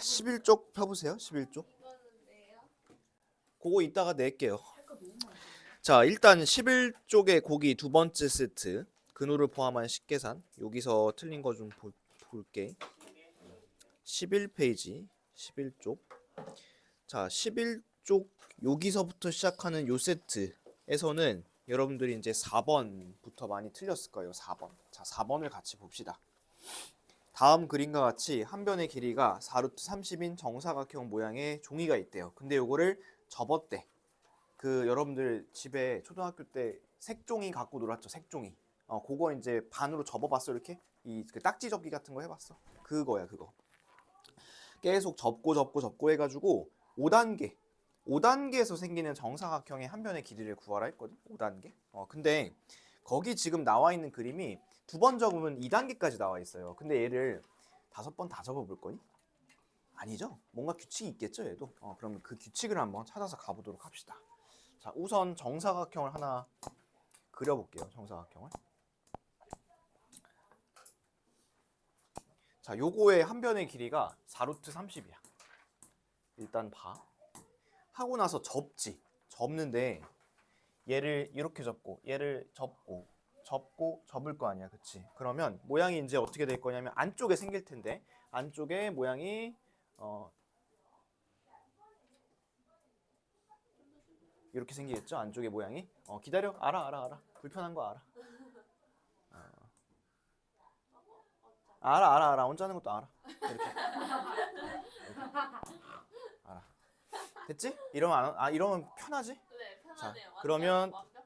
11쪽 펴보세요. 11쪽. 그거 이따가 낼게요. 자, 일단 11쪽의 고기 두 번째 세트. 근호를 포함한 식계산. 여기서 틀린 거 좀 볼게. 11페이지 11쪽. 자, 11쪽 여기서부터 시작하는 요 세트에서는 여러분들이 이제 4번부터 많이 틀렸을 거예요. 4번. 자, 4번을 같이 봅시다. 다음 그림과 같이 한 변의 길이가 4루트 30인 정사각형 모양의 종이가 있대요. 근데 요거를 접었대. 그 여러분들 집에 초등학교 때 색종이 갖고 놀았죠. 색종이. 어, 그거 이제 반으로 접어봤어 이렇게 이 그 딱지 접기 같은 거 해봤어. 그거야 그거. 계속 접고 접고 접고 해가지고 5단계 5단계에서 생기는 정사각형의 한 변의 길이를 구하라 했거든. 5단계. 어 근데 거기 지금 나와 있는 그림이 두 번 접으면 2단계까지 나와 있어요. 근데 얘를 다섯 번 다 접어 볼 거니? 아니죠. 뭔가 규칙이 있겠죠, 얘도. 어, 그러면 그 규칙을 한번 찾아서 가보도록 합시다. 자, 우선 정사각형을 하나 그려볼게요. 정사각형을. 자, 요거의 한 변의 길이가 4루트 30이야. 일단 봐. 하고 나서 접지. 접는데 얘를 이렇게 접고 얘를 접고 접고 접을 거 아니야. 그치? 그러면 모양이 이제 어떻게 될 거냐면 안쪽에 생길 텐데 안쪽에 모양이 어 이렇게 생기겠죠? 안쪽에 모양이. 어 기다려. 알아 알아 알아. 불편한 거 알아. 어. 알아 알아 알아. 혼자 하는 것도 알아. 이렇게. 이렇게. 알아. 됐지? 이러면 안, 아 이러면 편하지? 네, 편하네요. 자, 완전 그러면 완벽하다.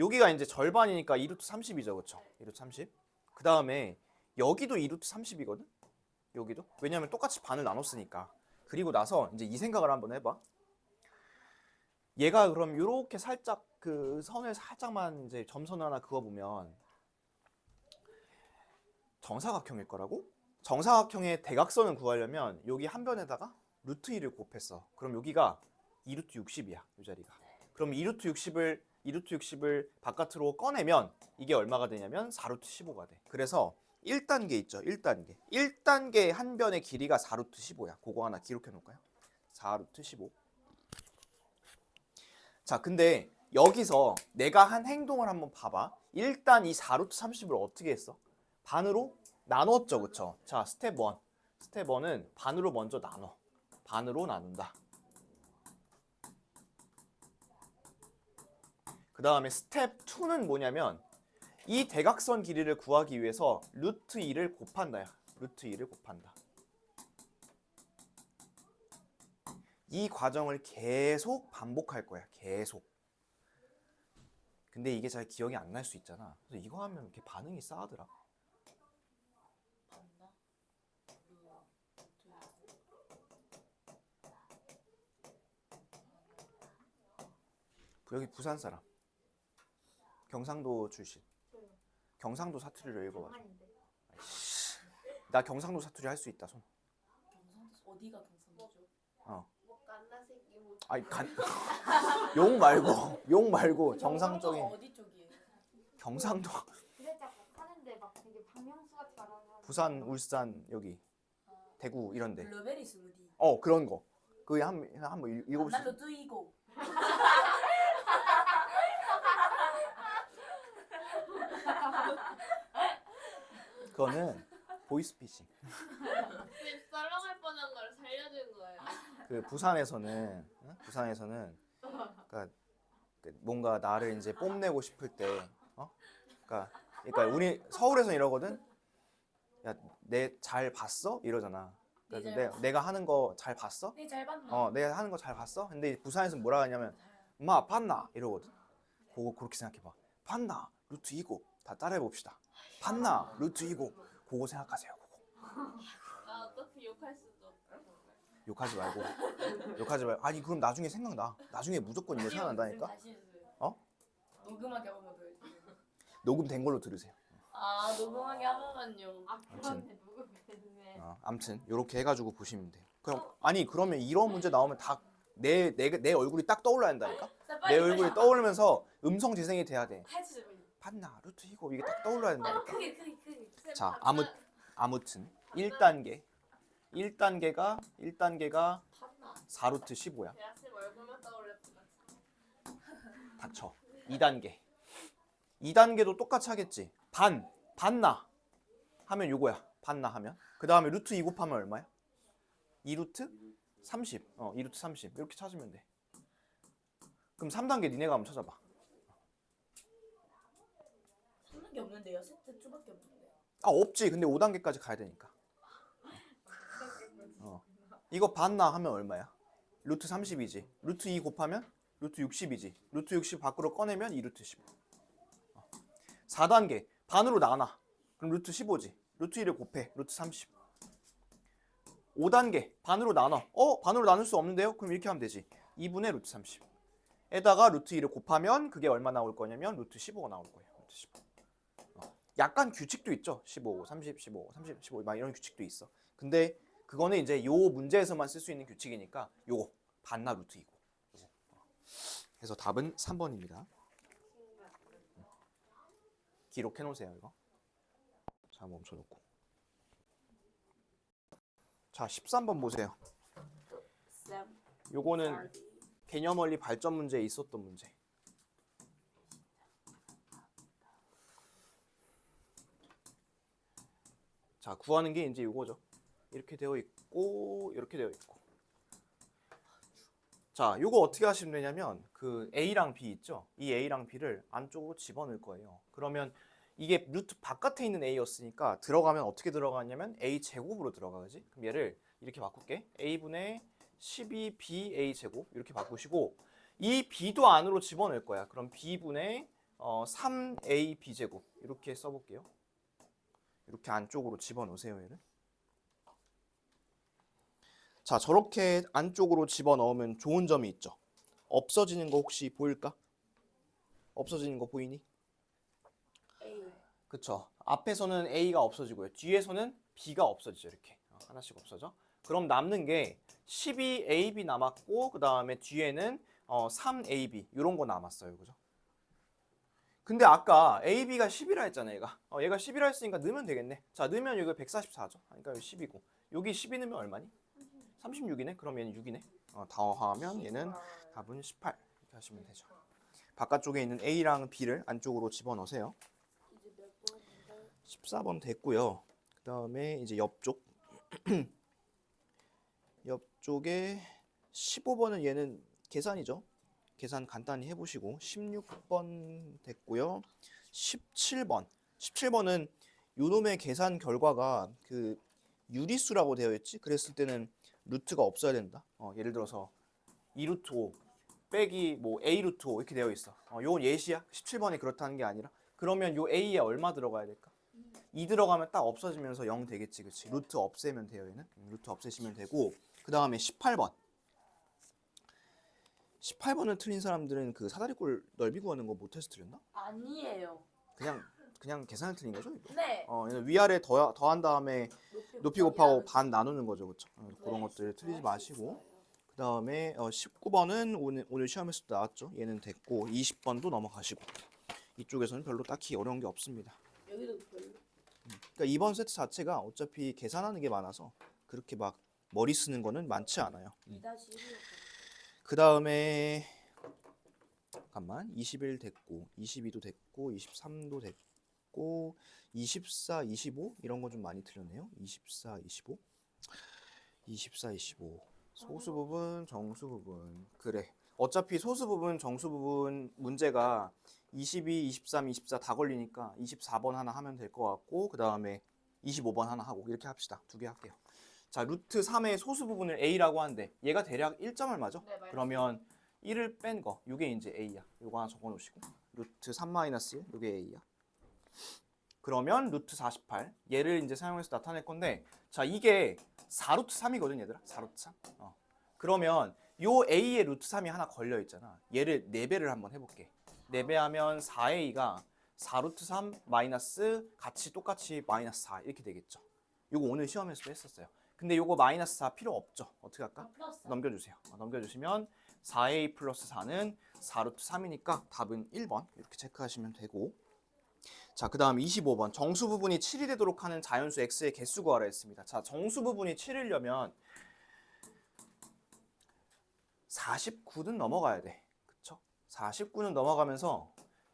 여기가 이제 절반이니까 2루트 30이죠, 그렇죠? 2루트 30. 그 다음에 여기도 2루트 30이거든. 여기도 왜냐하면 똑같이 반을 나눴으니까. 그리고 나서 이제 이 생각을 한번 해 봐. 얘가 그럼 이렇게 살짝 그 선을 살짝만 이제 점선 하나 그어 보면 정사각형일 거라고? 정사각형의 대각선을 구하려면 여기 한 변에다가 루트 2를 곱했어. 그럼 여기가 2루트 60이야, 이 자리가. 그럼 2루트 60을 2루트 60을 바깥으로 꺼내면 이게 얼마가 되냐면 4루트 15가 돼. 그래서 1단계 있죠. 1단계. 1단계 한 변의 길이가 4루트 15야. 그거 하나 기록해 놓을까요? 4루트 15. 자, 근데 여기서 내가 한 행동을 한번 봐봐. 일단 이 4루트 30을 어떻게 했어? 반으로 나눴죠. 그쵸? 자, 스텝 1. 스텝 1은 반으로 먼저 나눠. 반으로 나눈다. 그 다음에 스텝 2는 뭐냐면 이 대각선 길이를 구하기 위해서 루트 2를 곱한다야. 루트 2를 곱한다. 이 과정을 계속 반복할 거야. 계속. 근데 이게 잘 기억이 안 날 수 있잖아. 그래서 이거 하면 이렇게 반응이 싸하더라. 여기 부산 사람. 경상도 출신. 경상도 사투리를 읽어봐. 나 경상도 사투리 할 수 있다 손. 경상도 어디가 경상도죠? 어. 뭐뭐 아니 간. 욕 말고 욕 말고 정상적인 경상도가 어디 쪽이에요? 경상도 말하는 부산 울산 여기 대구 이런데. 블루베리 스무디. 어 그런 거. 그게 한번 한번 읽- 읽어볼 수? 날로 뜨이고. 그거는 보이스피싱. 썰렁할 뻔한 걸 살려준 거예요. 그 부산에서는 어? 부산에서는 그러니까 그 뭔가 나를 이제 뽐내고 싶을 때 어? 그러니까 그러니까 우리 서울에서는 이러거든. 야, 내 잘 봤어? 이러잖아. 그래서 네, 잘 내, 봤어. 내가 하는 거 잘 봤어? 네잘 봤나? 어, 내가 하는 거 잘 봤어? 근데 부산에서는 뭐라 하냐면 엄마 봤나? 이러거든. 그거 그렇게 생각해 봐. 봤나? 루트 2고 다 따라해 봅시다. 봤나? 루트 2고 그거 생각하세요. 그거. 아 어차피 욕할 수도. 욕하지 말고 욕하지 말고 아니 그럼 나중에 생각나 나중에 무조건 이거 생각난다니까 다시 해주세요. 어? 녹음하게 한 번만 더 해주세요. 녹음된 걸로 들으세요 아 녹음하게 한 번만요. 아 그런데 누구 배드네 어, 암튼 이렇게 해가지고 보시면 돼요 그럼 아니 그러면 이런 문제 나오면 다 내 내 내 얼굴이 딱 떠올라야 한다니까 자, 내 빨리, 얼굴이 빨리. 떠오르면서 음성 재생이 돼야 돼 해주세요. 판나 루트 이거 이게 딱 떠올라야 아 된다니까 크게 크게 크게. 자 아무 아무튼 1단계 1단계가 1단계가 판나. 4루트 15야. 대학생 얼굴만 떠올렸구나. 닥쳐. 2단계. 2단계도 똑같이 하겠지. 반, 반나 하면 요거야. 반나 하면. 그 다음에 루트 2 곱하면 얼마야? 2루트 30. 어, 2루트 30. 이렇게 찾으면 돼. 그럼 3단계 니네가 한번 찾아봐. 없는데요. 세트 수밖에 없는데. 아, 없지. 근데 5단계까지 가야 되니까. 어. 이거 반나 하면 얼마야? 루트 30이지. 루트 2 곱하면 루트 60이지. 루트 60 밖으로 꺼내면 2루트 15. 어. 4단계 반으로 나눠. 그럼 루트 15지. 루트 1을 곱해. 루트 30. 5단계 반으로 나눠. 어? 반으로 나눌 수 없는데요? 그럼 이렇게 하면 되지. 2분의 루트 30. 에다가 루트 2를 곱하면 그게 얼마 나올 거냐면 루트 15가 나올 거예요. 루트 15. 어. 약간 규칙도 있죠. 15, 30, 15, 30, 15. 막 이런 규칙도 있어. 근데 그거는 이제 요 문제에서만 쓸 수 있는 규칙이니까 요거 반나 루트 2고. 요거. 어. 그래서 답은 3번입니다. 기록해 놓으세요, 이거. 자, 멈춰 놓고. 자, 13번 보세요. 쌤. 요거는 개념 원리 발전 문제에 있었던 문제. 자, 구하는 게 이제 이거죠. 이렇게 되어 있고 이렇게 되어 있고. 자, 요거 어떻게 하시면 되냐면 그 A랑 B 있죠? 이 A랑 B를 안쪽으로 집어넣을 거예요. 그러면 이게 루트 바깥에 있는 A였으니까 들어가면 어떻게 들어가냐면 A 제곱으로 들어가지. 그럼 얘를 이렇게 바꿀게. A분의 12BA 제곱 이렇게 바꾸시고 이 B도 안으로 집어넣을 거야. 그럼 B분의 어, 3AB 제곱 이렇게 써볼게요. 이렇게 안쪽으로 집어넣으세요, 얘를. 자, 저렇게 안쪽으로 집어넣으면 좋은 점이 있죠. 없어지는 거 혹시 보일까? 없어지는 거 보이니? 그쵸. 앞에서는 A가 없어지고요. 뒤에서는 B가 없어지죠. 이렇게 어, 하나씩 없어져. 그럼 남는 게 12AB 남았고 그 다음에 뒤에는 어, 3AB 이런 거 남았어요. 그죠? 근데 아까 AB가 10이라 했잖아요. 얘가. 어, 얘가 10이라 했으니까 넣으면 되겠네. 자, 넣으면 여기 144죠. 그러니까 여기 10이고 여기 12 넣으면 얼마니? 36이네. 그럼 얘는 6이네. 어, 더하면 얘는 답은 18 이렇게 하시면 되죠. 바깥쪽에 있는 A랑 B를 안쪽으로 집어넣으세요. 이제 몇 번인데? 14번 됐고요. 그 다음에 이제 옆쪽. 옆쪽에 15번은 얘는 계산이죠. 계산 간단히 해보시고 16번 됐고요. 17번. 17번은 요놈의 계산 결과가 그 유리수라고 되어 있지. 그랬을 때는 루트가 없어야 된다. 어, 예를 들어서 2루트 5 빼기 뭐 A 루트 5 이렇게 되어 있어. 어, 요건 예시야. 17번이 그렇다는 게 아니라. 그러면 요 A에 얼마 들어가야 될까? 2 들어가면 딱 없어지면서 0 되겠지, 그치? 루트 없애면 돼요, 얘는. 음, 루트 없애시면 되고, 그 다음에 18번. 18번을 틀린 사람들은 그 사다리꼴 넓이 구하는 거 못해서 틀렸나? 아니에요. 그냥 그냥 계산을 틀린 거죠, 이거? 네. 어, 위아래 더, 더한 다음에 높이 곱하고 반 나누는 거죠, 그렇죠? 어, 그런 것들 틀리지 마시고. 그 다음에 어, 19번은 오늘 오늘 시험에서도 나왔죠. 얘는 됐고, 20번도 넘어가시고. 이쪽에서는 별로 딱히 어려운 게 없습니다. 여기도 별로. 그러니까 이번 세트 자체가 어차피 계산하는 게 많아서 그렇게 막 머리 쓰는 거는 많지 않아요. 2 다시 1. 그 다음에 잠깐만 21 됐고 22도 됐고 23도 됐고 24, 25 이런 거 좀 많이 틀렸네요. 24, 25 24, 25 소수 부분, 정수 부분 그래 어차피 소수 부분, 정수 부분 문제가 22, 23, 24 다 걸리니까 24번 하나 하면 될 것 같고 그 다음에 25번 하나 하고 이렇게 합시다. 두 개 할게요. 자 루트 3의 소수 부분을 A라고 하는데 얘가 대략 1점을 맞아? 네, 맞아요. 그러면 1을 뺀 거, 이게 이제 A야. 이거 하나 적어 놓으시고 루트 3-1, 이게 A야. 그러면 루트 48, 얘를 이제 사용해서 나타낼 건데 자 이게 4루트 3이거든 얘들아, 4루트 3. 어. 그러면 요 A의 루트 3이 하나 걸려 있잖아. 얘를 4배를 한번 해볼게. 4배 하면 4A가 4루트 3 마이너스 같이 똑같이 마이너스 4 이렇게 되겠죠. 요거 오늘 시험에서도 했었어요. 근데 요거 마이너스 4 필요 없죠. 어떻게 할까? 플러스. 넘겨주세요. 어, 넘겨주시면 4a 플러스 4는 4루트 3이니까 답은 1번 이렇게 체크하시면 되고 자, 그 다음 25번. 정수 부분이 7이 되도록 하는 자연수 x의 개수 구하라 했습니다. 자, 정수 부분이 7이려면 49는 넘어가야 돼. 그쵸? 49는 넘어가면서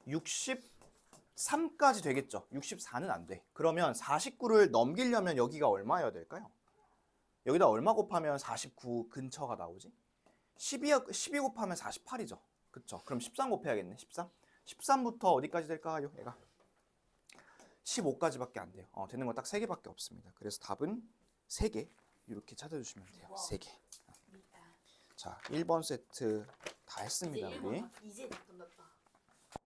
63까지 되겠죠. 64는 안 돼. 그러면 49를 넘기려면 여기가 얼마여야 될까요? 여기다 얼마 곱하면 49 근처가 나오지? 12, 12 곱하면 48이죠. 그쵸? 그럼 13 곱해야겠네. 13. 13부터 어디까지 될까요? 얘가 15까지밖에 안 돼요. 어, 되는 건 딱 3개밖에 없습니다. 그래서 답은 3개 이렇게 찾아주시면 돼요. 와. 3개. 자, 1번 세트 다 했습니다, 우리. 1번 이제 다 끝났다.